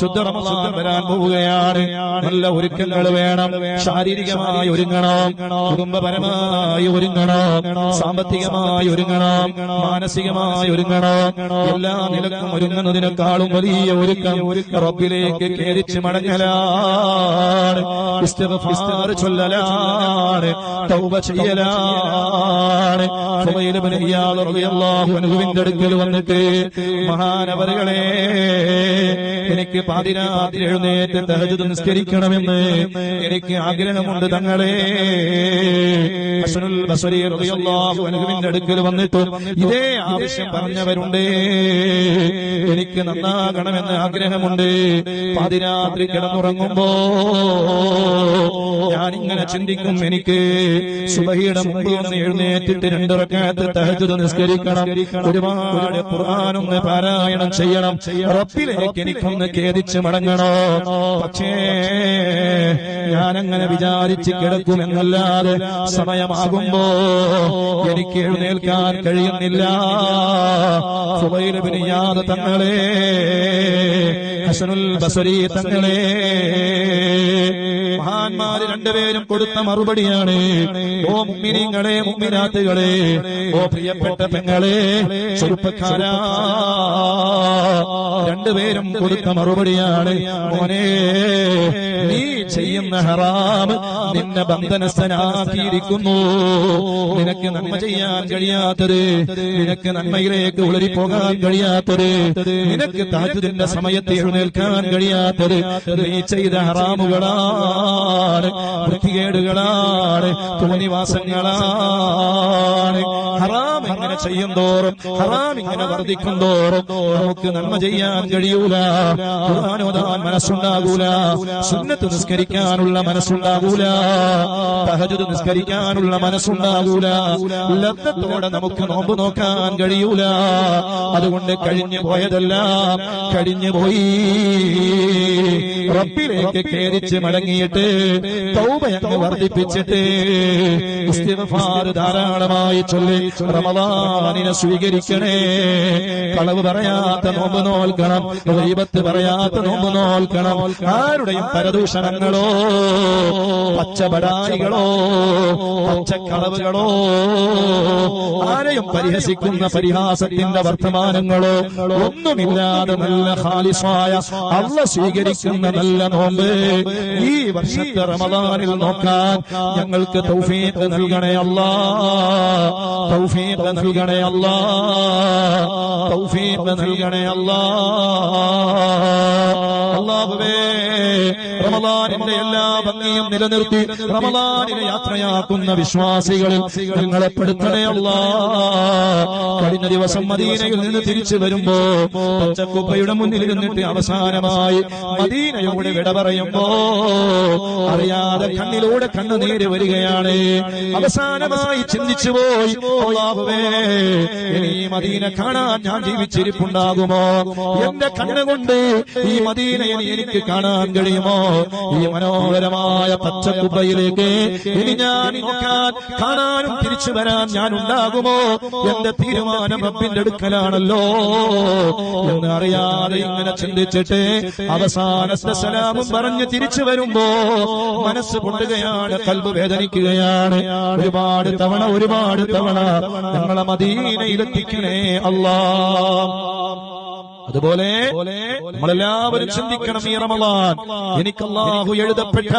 ശുദ്ധ റമദാൻ വരാൻ പോവുകയാണ്. നല്ല ഒരുക്കങ്ങൾ വേണം. ശാരീരികമായി ഒരുങ്ങണം. കുടുംബപരമായി ഒരുങ്ങണം. സാമ്പത്തികമായി ഒരുങ്ങണം. മാനസികമായി ഒരുങ്ങണം. എല്ലാ നിലക്കും ഒരുങ്ങുന്നതിനേക്കാളും വലിയ ഒരുക്കം റബ്ബിലേക്ക് കേരിച്ച് മടങ്ങലാണ്. തൗബ ചെയ്യലാണ്. അടുക്കൽ വന്നിട്ട് മഹാനവറുകളെ എനിക്ക് പാതിരാത്രി എഴുന്നേറ്റ് തഹജുദ് നിസ്കരിക്കണമെന്ന് എനിക്ക് ആഗ്രഹമുണ്ട് തങ്ങളെ. അടുക്കൽ വന്നിട്ട് ഇതേ ആവശ്യം പറഞ്ഞവരുണ്ട്. എനിക്ക് നന്നാകണമെന്ന് ആഗ്രഹമുണ്ട്. പാതിരാത്രി കിടന്നുറങ്ങുമ്പോ ഞാനിങ്ങനെ ചിന്തിക്കും എനിക്ക് സുബഹിയുടെ മുമ്പ് ഒന്ന് എഴുന്നേറ്റിട്ട് രണ്ടിറക്കാത്ത് തഹജുദ് നിസ്കരിക്കണം. ഒരുപാട് ഖുർആാനൊന്ന് പാരായണം ചെയ്യണം. റബ്ബിലേക്ക് എനിക്കൊന്ന് ഖേദിച്ച് മടങ്ങണോ? പക്ഷേ ഞാനങ്ങനെ വിചാരിച്ച് കിടക്കുമെന്നല്ലാതെ സമയമാകുമ്പോ എനിക്ക് എഴുന്നേൽക്കാൻ കഴിയുന്നില്ല. സുബൈലബിന് യാത തങ്ങളെ ഹസനുൽ ബസരി തങ്ങളെ മഹാന്മാര് രണ്ടുപേരും കൊടുത്ത മറുപടിയാണ്. ഓ മുമ്മിനിങ്ങളെ മുമ്മിനാത്തുകളെ ഓ പ്രിയപ്പെട്ട പെങ്ങളെ ചെറുപ്പക്കാരാ. രണ്ടുപേരും കൊടുത്ത മറുപടിയാണ്. മോനെ നീ ചെയ്യുന്ന ഹറാം നിന്നെ ബന്ധനസ്ഥനാക്കിയിരിക്കുന്നു. നിനക്ക് നന്മ ചെയ്യാൻ കഴിയാത്തത് നിനക്ക് നന്മയിലേക്ക് ഉളരി പോകാൻ കഴിയാത്തത് നിനക്ക് താജുദിന്റെ സമയത്ത് എഴുന്നേൽക്കാൻ കഴിയാത്തത് നീ ചെയ്ത ഹറാമുകളാണ്. വൃത്തികേടുകളാണ് തോന്നിവാസങ്ങളാണ് ഹറാം ഇങ്ങനെ ചെയ്യും തോറും ഹറാം ഇങ്ങനെ വർദ്ധിക്കും തോറും നമുക്ക് നന്മ ചെയ്യാൻ കഴിയൂല. ഖുർആാനോദാൻ മനസ്സുണ്ടാകൂല. സുന്നത്ത് നിസ്കരിക്കാനുള്ള മനസ്സുണ്ടാകൂല. തഹജുദ് നിസ്കരിക്കാനുള്ള മനസ്സുണ്ടാകൂല. ലബ്ധത്തോടെ നമുക്ക് നോമ്പ് നോക്കാൻ കഴിയൂല. അതുകൊണ്ട് കഴിഞ്ഞു പോയതെല്ലാം കഴിഞ്ഞു പോയി. റബ്ബിലേക്ക് കേരിച്ച് മടങ്ങിയിട്ട് തൗബയങ്ങ് വർദ്ധിപ്പിച്ചിട്ട് ഇസ്തിഗ്ഫാർ ധാരാളമായി ചൊല്ലി റമദാനിനെ സ്വീകരിക്കണേ. കളവ് പറയാത്ത നോമ്പ് നോൽക്കണം. ദൈവത്ത് പറയാത്ത നോമ്പ് നോൽക്കണം. ആരുടെയും പരദൂഷണങ്ങളോ പച്ചബടായികളോ പച്ചക്കളവുകളോ ആരെയും പരിഹസിക്കുന്ന പരിഹാസത്തിന്റെ വർത്തമാനങ്ങളോ ഒന്നുമില്ലാതെ നല്ല ഹാലിസായ അള്ള സ്വീകരിക്കുന്ന നല്ല നോമ്പ് ഈ വർഷത്തെ റമദാനിൽ നോക്കാൻ ഞങ്ങൾക്ക് തൗഫീഖ് നൽകണേ അല്ലാ തൗഫീഖ് നൽകണേ അല്ലാ. തൗഫീഖ് നൽകണേ അല്ലാ. അല്ലാഹുവേ റമദാനിന്റെ എല്ലാ ഭംഗിയും നിലനിർത്തി റമദാനിനെ യാത്രയാക്കുന്ന വിശ്വാസികളിൽ ഞങ്ങളെ പെടുത്തണേ അല്ലാ കഴിഞ്ഞ ദിവസം മദീനയിൽ നിന്ന് തിരിച്ചു വരുമ്പോ പച്ചക്കുപ്പയുടെ മുന്നിൽ നിന്നിട്ട് അവസാനമായി മദീനയോട് വിട പറയുമ്പോ അറിയാതെ കണ്ണിലൂടെ കണ്ണുനീര് വരികയാണ്. അവസാനമായി ചിന്തിച്ചു പോയി ഇനി മദീന കാണാൻ ഞാൻ ജീവിച്ചിരിപ്പുണ്ടാകുമോ? എന്റെ കണ്ണുകൊണ്ട് ഈ മദീന ഇനി എനിക്ക് കാണാൻ കഴിയുമോ? ഈ മനോഹരമായ പച്ചക്കുപ്പയിലേക്ക് ഇനി ഞാൻ നോക്കാൻ കാണാനും തിരിച്ചു വരാൻ ഞാൻ ഉണ്ടാകുമോ എന്റെ തീരുമാനം റബ്ബിന്റെ അടുക്കലാണല്ലോ. എന്ന് അറിയാതെ ഇങ്ങനെ ചിന്തിച്ചിട്ട് അവസാന സലാമും പറഞ്ഞ് തിരിച്ചു വരുമ്പോ മനസ്സ് പൊട്ടുകയാണ് കൽബ് വേദനിക്കുകയാണ്. ഒരുപാട് തവണ ഒരുപാട് തവണ ഞങ്ങളെ മദീനയിലെത്തിക്കണേ അല്ലാ. അതുപോലെ നമ്മളെല്ലാവരും ചിന്തിക്കണം ഈ റമലാൻ എനിക്ക് അള്ളാഹു എഴുതപ്പെട്ട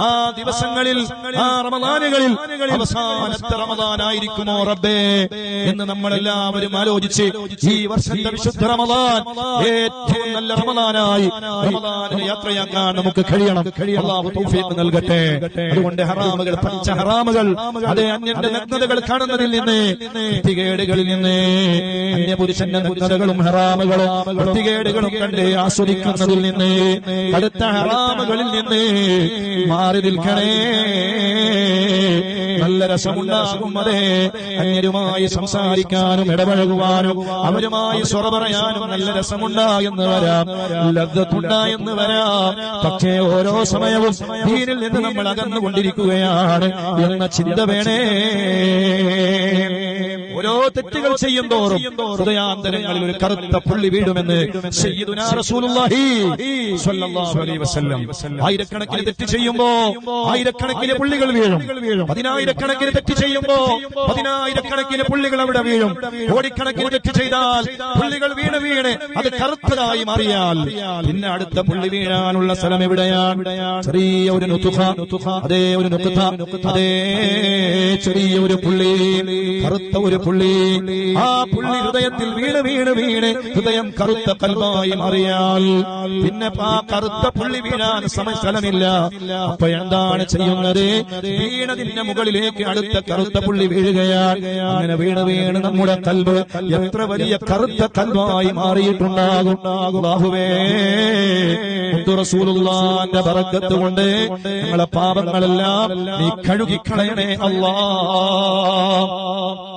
ആ ദിവസങ്ങളിൽ ആ റമലാനുകളിൽ അവസാനത്തെ റമദാനായിരിക്കുമോ റബ്ബേ എന്ന് നമ്മളെല്ലാവരും ആലോചിച്ച് ഈ വർഷത്തെ വിശുദ്ധ റമദാൻ ഏറ്റവും നല്ല റമദാനായി റമദാനിനെ യാത്രയാക്കാൻ നമുക്ക് കഴിയണം. അല്ലാഹു തൗഫീഖ് നൽകട്ടെ. അതുകൊണ്ട് ഹറാമുകൾ പഞ്ച ഹറാമുകൾ അതേ അന്യന്റെ നഗ്നതകൾ കാണുന്നതിൽ നിന്ന് കേടുകളിൽ നിന്ന് അന്യപുരുഷന്റെ നഗ്നതകളും ഹറാമുകളും വൃത്തികേടുകളും കണ്ട് ആസ്വദിക്കുന്നതിൽ നിന്ന് അടുത്ത ഹറാമുകളിൽ നിന്ന് മാറി നിൽക്കണേ. നല്ല രസമുണ്ടാകും അതെ അന്യരുമായി സംസാരിക്കാനും ഇടപഴകുവാനും അവരുമായി സ്വറ പറയാനും നല്ല രസമുണ്ടായെന്ന് വരാം. ലബ്ധത്തുണ്ടായെന്ന് വരാം. പക്ഷേ ഓരോ സമയവും ദീനിൽ നിന്ന് നമ്മൾ അകന്നുകൊണ്ടിരിക്കുകയാണ് എന്ന ചിന്ത വേണേ. ഓരോ തെറ്റുകൾ ചെയ്യും തോറും ഹൃദയാന്തരങ്ങളിൽ ഒരു കറുത്ത പുള്ളി വീടുമെന്ന് ആയിരക്കണക്കിന് തെറ്റ് ചെയ്യുമ്പോ ആയിരക്കണക്കിന് പുള്ളികൾ വീഴും. പതിനായിരക്കണക്കിന് തെറ്റ് ചെയ്യുമ്പോ പതിനായിരക്കണക്കിന് പുള്ളികൾ അവിടെ വീഴും. കോടിക്കണക്കിന് തെറ്റ് ചെയ്താൽ പുള്ളികൾ വീണ് വീണ് അത് കറുത്തതായി മാറിയാൽ പിന്നെ അടുത്ത പുള്ളി വീഴാനുള്ള സ്ഥലം എവിടെയാണ്? ചെറിയ ഒരു അതേ ഒരു അതേ ചെറിയ ഒരു പുള്ളി കറുത്ത ഒരു പുള്ളി. ആ പുള്ളി ഹൃദയത്തിൽ വീണ് വീണ് വീണ് ഹൃദയം കറുത്ത കൽവായി മാറിയാൽ പിന്നെ ആ കറുത്ത പുള്ളി വീഴാൻ സമയ സ്ഥലമില്ല അപ്പൊ എന്താണ് ചെയ്യുന്നത്? വീണതിന്റെ മുകളിലേക്ക് അടുത്ത കറുത്ത പുള്ളി വീഴുകയാണ്. അങ്ങനെ വീണ് വീണ് നമ്മുടെ കൽവ് എത്ര വലിയ കറുത്ത കൽവായി മാറിയിട്ടുണ്ടാകും. ബാഹുവേ റസൂലുള്ളാന്റെ ബറക്കത്ത് കൊണ്ട് ഞങ്ങളെ പാപങ്ങളെല്ലാം നീ കഴുകിക്കളയണേ അല്ലാ. ہاں ہاں ہاں ہاں ہاں